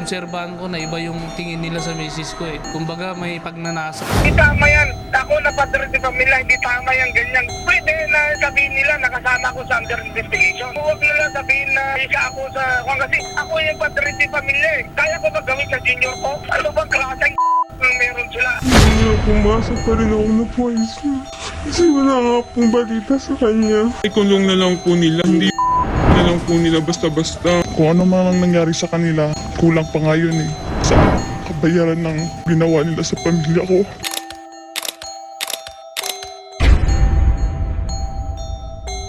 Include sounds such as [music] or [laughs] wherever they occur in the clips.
naobserbahan ko na iba yung tingin nila sa misis ko eh. Kumbaga may pagnanasa. Hindi tama yan. Ako na padre de pamilya, hindi tama yan ganyan. Pwede na sabihin nila nakasama ko sa under investigation. Huwag nila sabihin na isa ako sa... Kung kasi ako yung padre de pamilya eh. Kaya ko ba gawin sa junior ko? Ano bang klaseng ng [laughs] meron sila? Kaya pumasok pa rin ako na police Kasi wala nga pong balita sa kanya. Ikulong na lang po nila, hindi na lang po nila basta-basta. Kung ano man ang nangyari sa kanila, kulang pa nga yun eh. Sa kabayaran ng ginawa nila sa pamilya ko.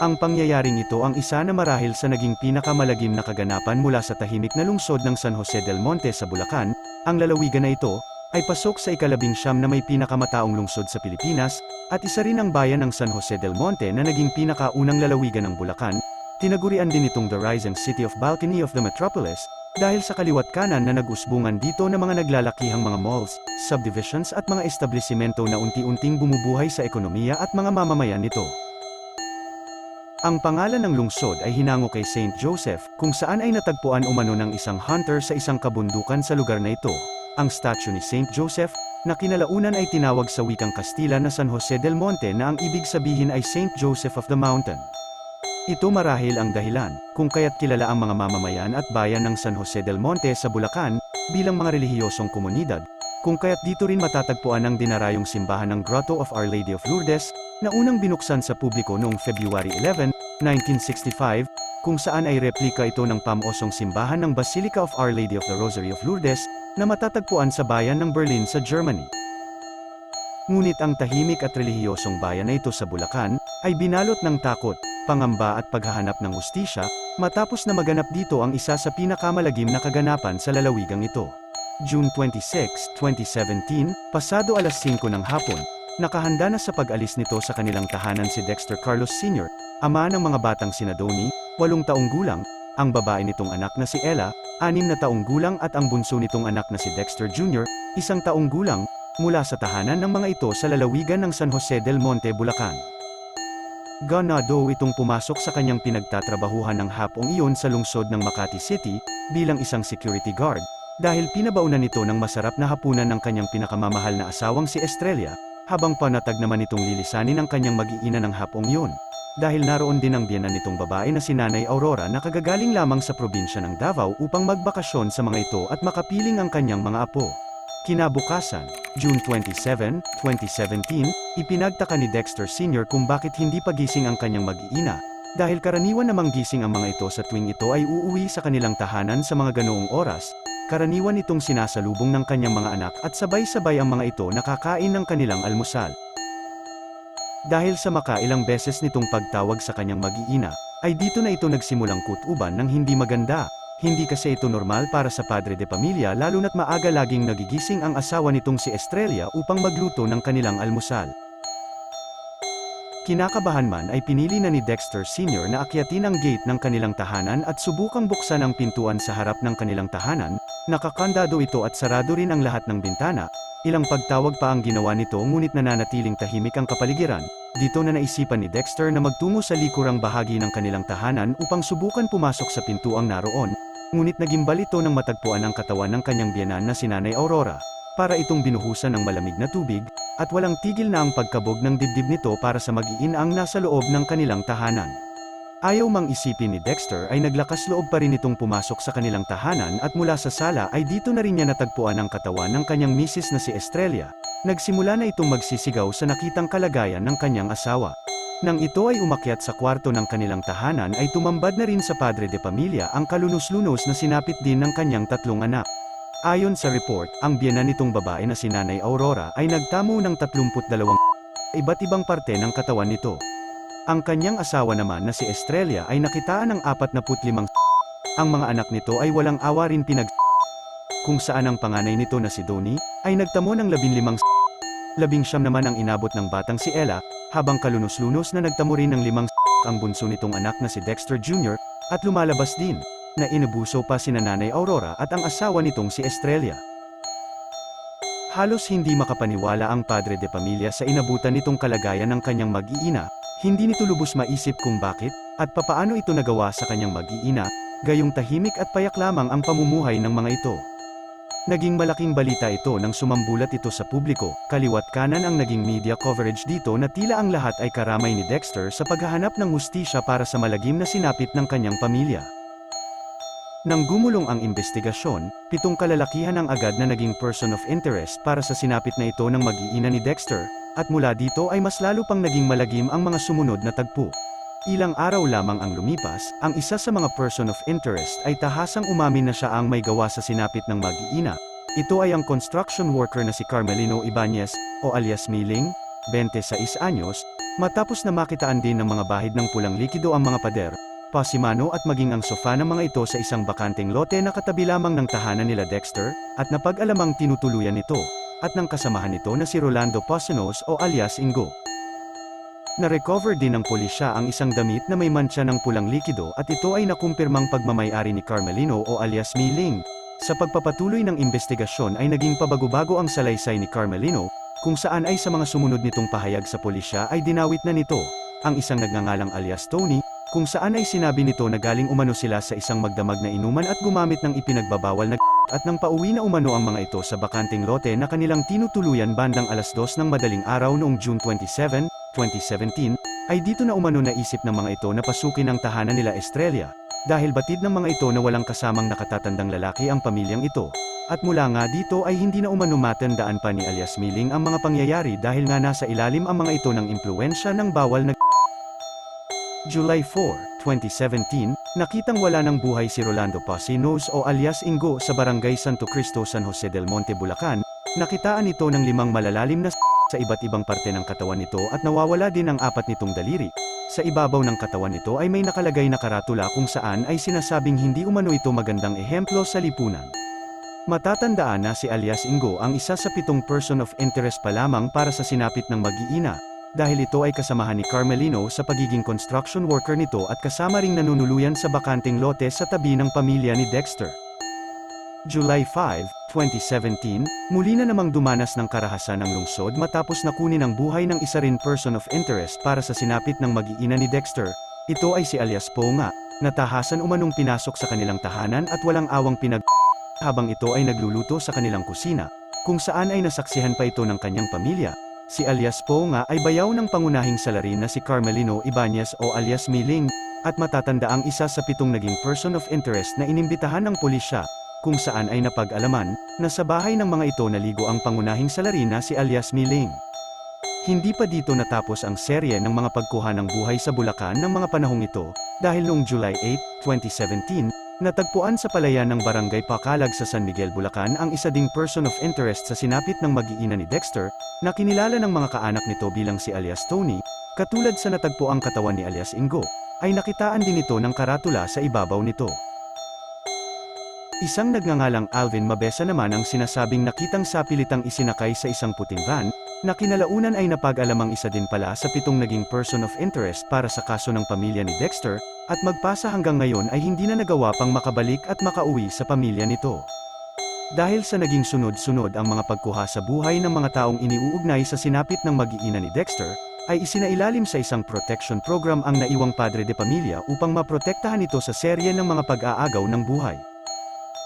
Ang pangyayaring ito ang isa na marahil sa naging pinakamalagim na kaganapan mula sa tahimik na lungsod ng San Jose del Monte sa Bulacan, ang lalawigan na ito, ay pasok sa ikalabing siyam na may pinakamataong lungsod sa Pilipinas, at isa rin ang bayan ng San Jose del Monte na naging pinakaunang lalawigan ng Bulacan, tinagurian din itong the rising city of balcony of the metropolis, dahil sa kaliwat kanan na nag-usbungan dito ng mga naglalakihang mga malls, subdivisions at mga establisimento na unti-unting bumubuhay sa ekonomiya at mga mamamayan nito. Ang pangalan ng lungsod ay hinango kay Saint Joseph, kung saan ay natagpuan umano ng isang hunter sa isang kabundukan sa lugar na ito. Ang statue ni Saint Joseph, na kinalaunan ay tinawag sa wikang Kastila na San Jose del Monte na ang ibig sabihin ay Saint Joseph of the Mountain. Ito marahil ang dahilan, kung kaya't kilala ang mga mamamayan at bayan ng San Jose del Monte sa Bulacan, bilang mga relihiyosong komunidad, kung kaya't dito rin matatagpuan ang dinarayong simbahan ng Grotto of Our Lady of Lourdes, na unang binuksan sa publiko noong February 11, 1965, kung saan ay replika ito ng pamosong simbahan ng Basilica of Our Lady of the Rosary of Lourdes, na matatagpuan sa bayan ng Berlin sa Germany. Ngunit ang tahimik at relihiyosong bayan na ito sa Bulacan, ay binalot ng takot, pangamba at paghahanap ng ustisya, matapos na maganap dito ang isa sa pinakamalagim na kaganapan sa lalawigang ito. June 26, 2017, pasado alas 5 ng hapon, nakahanda na sa pag-alis nito sa kanilang tahanan si Dexter Carlos Sr., ama ng mga batang sina Donnie, 8 taong gulang, ang babae nitong anak na si Ella, 6 na taong gulang at ang bunso nitong anak na si Dexter Jr., isang taong gulang, mula sa tahanan ng mga ito sa lalawigan ng San Jose del Monte, Bulacan. Ganado itong pumasok sa kanyang pinagtatrabahuhan ng hapong iyon sa lungsod ng Makati City, bilang isang security guard, dahil pinabaunan nito ng masarap na hapunan ng kanyang pinakamamahal na asawang si Estrella, habang panatag naman itong lilisanin ang kanyang mag-iina ng hapong iyon. Dahil naroon din ang biyanan nitong babae na si Nanay Aurora na kagagaling lamang sa probinsya ng Davao upang magbakasyon sa mga ito at makapiling ang kanyang mga apo. Kinabukasan, June 27, 2017, ipinagtaka ni Dexter Sr. kung bakit hindi pagising ang kanyang mag-iina, dahil karaniwan namang gising ang mga ito sa tuwing ito ay uuwi sa kanilang tahanan sa mga ganoong oras, karaniwan itong sinasalubong ng kanyang mga anak at sabay-sabay ang mga ito nakakain ng kanilang almusal. Dahil sa makailang beses nitong pagtawag sa kanyang mag-iina, ay dito na ito nagsimulang kutuban ng hindi maganda, hindi kasi ito normal para sa padre de pamilya lalo na't maaga laging nagigising ang asawa nitong si Estrella upang magluto ng kanilang almusal. Kinakabahan man ay pinili na ni Dexter Sr. na akyatin ang gate ng kanilang tahanan at subukang buksan ang pintuan sa harap ng kanilang tahanan, nakakandado ito at sarado rin ang lahat ng bintana, ilang pagtawag pa ang ginawa nito ngunit nananatiling tahimik ang kapaligiran, dito na naisipan ni Dexter na magtungo sa likurang bahagi ng kanilang tahanan upang subukan pumasok sa pintuang naroon, ngunit nagimbal ito nang matagpuan ang katawan ng kanyang biyanan na si Nanay Aurora, para itong binuhusan ng malamig na tubig, at walang tigil na ang pagkabog ng dibdib nito para sa mag-iin ang nasa loob ng kanilang tahanan. Ayaw mang isipin ni Dexter ay naglakas loob pa rin itong pumasok sa kanilang tahanan at mula sa sala ay dito na rin niya natagpuan ang katawan ng kanyang misis na si Estrella. Nagsimula na itong magsisigaw sa nakitang kalagayan ng kanyang asawa. Nang ito ay umakyat sa kwarto ng kanilang tahanan ay tumambad na rin sa padre de pamilya ang kalunos-lunos na sinapit din ng kanyang tatlong anak. Ayon sa report, ang biyanan nitong babae na si Nanay Aurora ay nagtamo ng 32 [laughs] iba't ibang parte ng katawan nito. Ang kanyang asawa naman na si Estrella ay nakitaan ng 45 [laughs] Ang mga anak nito ay walang awa rin pinag [laughs] kung saan ang panganay nito na si Donnie ay nagtamo ng 15 Labing siyam naman ang inabot ng batang si Ella, habang kalunos-lunos na nagtamo rin ng limang ang bunso nitong anak na si Dexter Jr., at lumalabas din, na inabuso pa si Nanay Aurora at ang asawa nitong si Estrella. Halos hindi makapaniwala ang padre de pamilya sa inabutan nitong kalagayan ng kanyang mag-iina, hindi nito lubos maisip kung bakit, at papaano ito nagawa sa kanyang mag-iina, gayong tahimik at payak lamang ang pamumuhay ng mga ito. Naging malaking balita ito nang sumambulat ito sa publiko, kaliwat kanan ang naging media coverage dito na tila ang lahat ay karamay ni Dexter sa paghahanap ng hustisya para sa malagim na sinapit ng kanyang pamilya. Nang gumulong ang investigasyon, pitong kalalakihan ang agad na naging person of interest para sa sinapit na ito ng mag-iina ni Dexter, at mula dito ay mas lalo pang naging malagim ang mga sumunod na tagpo. Ilang araw lamang ang lumipas, ang isa sa mga person of interest ay tahasang umamin na siya ang may gawa sa sinapit ng mag-iina. Ito ay ang construction worker na si Carmelino Ibanez, o alias Miling, 26 anyos, matapos na makitaan din ng mga bahid ng pulang likido ang mga pader, pasimano at maging ang sofa ng mga ito sa isang bakanteng lote na katabi lamang ng tahanan nila Dexter, at napag-alamang tinutuluyan ito, at ng kasamahan nito na si Rolando Posinos o alias Ingo. Na-recover din ng pulisya ang isang damit na may mantsa ng pulang likido at ito ay nakumpirmang pagmamayari ni Carmelino o alias Miling. Sa pagpapatuloy ng investigasyon ay naging pabago-bago ang salaysay ni Carmelino, kung saan ay sa mga sumunod nitong pahayag sa pulisya ay dinawit na nito, ang isang nagngangalang alias Tony, kung saan ay sinabi nito na galing umano sila sa isang magdamag na inuman at gumamit ng ipinagbabawal na [laughs] at nang pauwi na umano ang mga ito sa bakanting lote na kanilang tinutuluyan bandang alas 2 ng madaling araw noong June 27, 2017, ay dito na umano naisip ng mga ito na pasukin ang tahanan nila Estrella, dahil batid ng mga ito na walang kasamang nakatatandang lalaki ang pamilyang ito. At mula nga dito ay hindi na umano matandaan pa ni alias Miling ang mga pangyayari dahil nga nasa ilalim ang mga ito ng impluensya ng bawal na July 4, 2017, nakitang wala ng buhay si Rolando Pasinos o alias Ingo sa barangay Santo Cristo, San Jose del Monte, Bulacan. Nakitaan ito ng limang malalalim na sa iba't ibang parte ng katawan nito at nawawala din ang apat nitong daliri. Sa ibabaw ng katawan nito ay may nakalagay na karatula kung saan ay sinasabing hindi umano ito magandang ehemplo sa lipunan. Matatandaan na si alias Ingo ang isa sa pitong person of interest pa lamang para sa sinapit ng mag-iina, dahil ito ay kasamahan ni Carmelino sa pagiging construction worker nito at kasama ring nanunuluyan sa bakanting lote sa tabi ng pamilya ni Dexter. July 5, 2017, muli na namang dumanas ng karahasan ng lungsod matapos nakunin ang buhay ng isa rin person of interest para sa sinapit ng mag-iina ni Dexter. Ito ay si alias Po nga, natahasan umanong pinasok sa kanilang tahanan at walang awang pinag habang ito ay nagluluto sa kanilang kusina, kung saan ay nasaksihan pa ito ng kanyang pamilya. Si alias Po nga ay bayaw ng pangunahing salarin na si Carmelino Ibanez o alias Miling, at matatanda ang isa sa pitong naging person of interest na inimbitahan ng pulisya, kung saan ay napag-alaman, na sa bahay ng mga ito naligo ang pangunahing salarin na si alias Miling. Hindi pa dito natapos ang serye ng mga pagkuha ng buhay sa Bulacan ng mga panahong ito, dahil noong July 8, 2017, natagpuan sa palayan ng Barangay Pakalag sa San Miguel, Bulacan ang isa ding person of interest sa sinapit ng mag-iina ni Dexter, na kinilala ng mga kaanak nito bilang si alias Tony, katulad sa natagpo ang katawan ni alias Ingo, ay nakitaan din ito ng karatula sa ibabaw nito. Isang nagngangalang Alvin Mabesa naman ang sinasabing nakitang sapilitang isinakay sa isang puting van, na kinalaunan ay napag-alamang isa din pala sa pitong naging person of interest para sa kaso ng pamilya ni Dexter, at magpasa hanggang ngayon ay hindi na nagawa pang makabalik at makauwi sa pamilya nito. Dahil sa naging sunod-sunod ang mga pagkuha sa buhay ng mga taong iniuugnay sa sinapit ng mag-iina ni Dexter, ay isinailalim sa isang protection program ang naiwang padre de pamilya upang maprotektahan ito sa serye ng mga pag-aagaw ng buhay.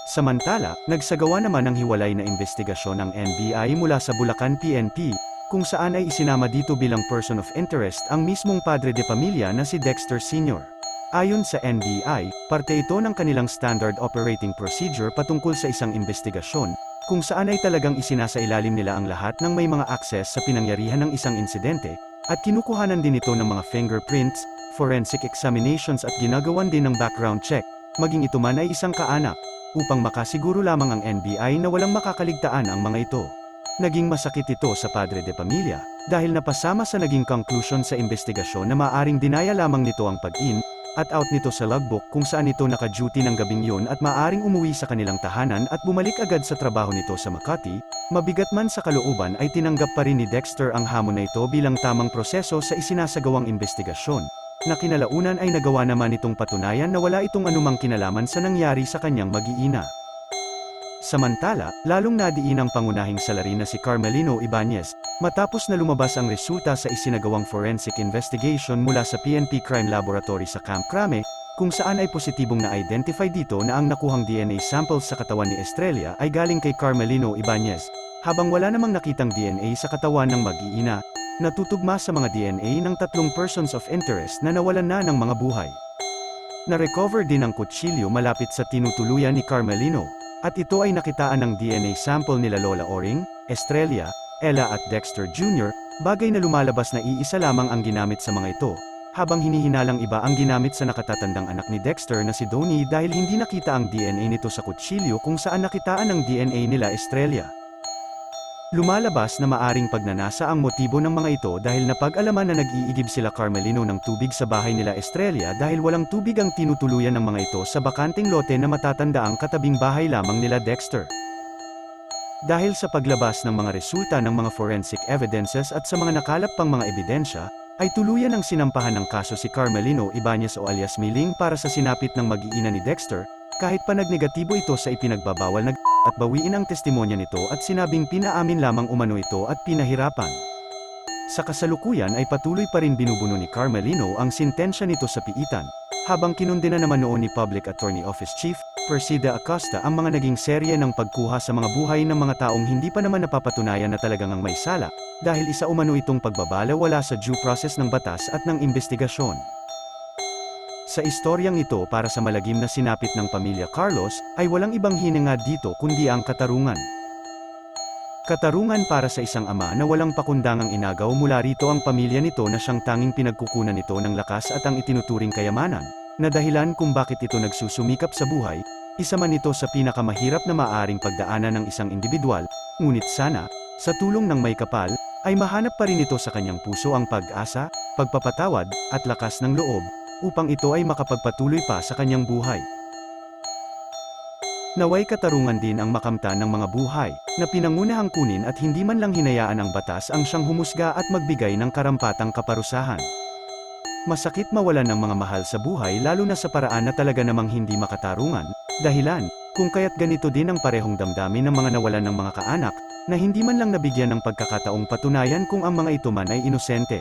Samantala, nagsagawa naman ng hiwalay na investigasyon ng NBI mula sa Bulacan PNP, kung saan ay isinama dito bilang person of interest ang mismong padre de pamilya na si Dexter Sr. Ayon sa NBI, parte ito ng kanilang standard operating procedure patungkol sa isang investigasyon, kung saan ay talagang isinasailalim nila ang lahat ng may mga access sa pinangyarihan ng isang insidente, at kinukuhanan din ito ng mga fingerprints, forensic examinations at ginagawan din ng background check, maging ito man ay isang kaanak, upang makasiguro lamang ang NBI na walang makakaligtaan ang mga ito. Naging masakit ito sa padre de pamilya, dahil napasama sa naging conclusion sa investigasyon na maaring dinaya lamang nito ang pag-in, at out nito sa logbook kung saan ito naka-duty ng gabing yun at maaring umuwi sa kanilang tahanan at bumalik agad sa trabaho nito sa Makati, mabigat man sa kalooban ay tinanggap pa rin ni Dexter ang hamon na ito bilang tamang proseso sa isinasagawang investigasyon, na kinalaunan ay nagawa naman itong patunayan na wala itong anumang kinalaman sa nangyari sa kanyang mag-iina. Samantala, lalong nadiin ang pangunahing salarin na si Carmelino Ibanez, matapos na lumabas ang resulta sa isinagawang forensic investigation mula sa PNP Crime Laboratory sa Camp Crame, kung saan ay positibong na-identify dito na ang nakuhang DNA samples sa katawan ni Estrella ay galing kay Carmelino Ibanez, habang wala namang nakitang DNA sa katawan ng mag-iina, natutugma sa mga DNA ng tatlong persons of interest na nawalan na ng mga buhay. Na-recover din ang kutsilyo malapit sa tinutuluyan ni Carmelino, at ito ay nakitaan ng DNA sample nila Lola Oring, Estrella, Ella at Dexter Jr., bagay na lumalabas na iisa lamang ang ginamit sa mga ito, habang hinihinalang iba ang ginamit sa nakatatandang anak ni Dexter na si Donnie dahil hindi nakita ang DNA nito sa kutsilyo kung saan nakitaan ang DNA nila Estrella. Lumalabas na maaring pagnanasa ang motibo ng mga ito dahil napag-alaman na nag-iigib sila Carmelino ng tubig sa bahay nila Estrella dahil walang tubig ang tinutuluyan ng mga ito sa bakanting lote na matatanda ang katabing bahay lamang nila Dexter. Dahil sa paglabas ng mga resulta ng mga forensic evidences at sa mga nakalap pang mga ebidensya, ay tuluyan ang sinampahan ng kaso si Carmelino Ibanez o alias Miling para sa sinapit ng mag-iina ni Dexter, kahit pa nagnegatibo ito sa ipinagbabawal na at bawiin ang testimonya nito at sinabing pinaamin lamang umano ito at pinahirapan. Sa kasalukuyan ay patuloy pa rin binubuno ni Carmelino ang sintensya nito sa piitan, habang kinundina naman noon ni Public Attorney Office Chief, Persida Acosta ang mga naging serye ng pagkuha sa mga buhay ng mga taong hindi pa naman napapatunayan na talagang ang may sala, dahil isa umano itong pagbabala wala sa due process ng batas at ng investigasyon. Sa istoryang ito para sa malagim na sinapit ng pamilya Carlos, ay walang ibang hininga dito kundi ang katarungan. Katarungan para sa isang ama na walang pakundangang inagaw mula rito ang pamilya nito na siyang tanging pinagkukunan nito ng lakas at ang itinuturing kayamanan, na dahilan kung bakit ito nagsusumikap sa buhay, isa man ito sa pinakamahirap na maaring pagdaanan ng isang individual, ngunit sana, sa tulong ng may kapal, ay mahanap pa rin ito sa kanyang puso ang pag-asa, pagpapatawad, at lakas ng loob, upang ito ay makapagpatuloy pa sa kanyang buhay. Naway katarungan din ang makamtan ng mga buhay, na pinangunahang kunin at hindi man lang hinayaan ang batas ang siyang humusga at magbigay ng karampatang kaparusahan. Masakit mawalan ng mga mahal sa buhay lalo na sa paraan na talaga namang hindi makatarungan, dahilan, kung kaya't ganito din ang parehong damdamin ng mga nawalan ng mga kaanak, na hindi man lang nabigyan ng pagkakataong patunayan kung ang mga ito man ay inosente.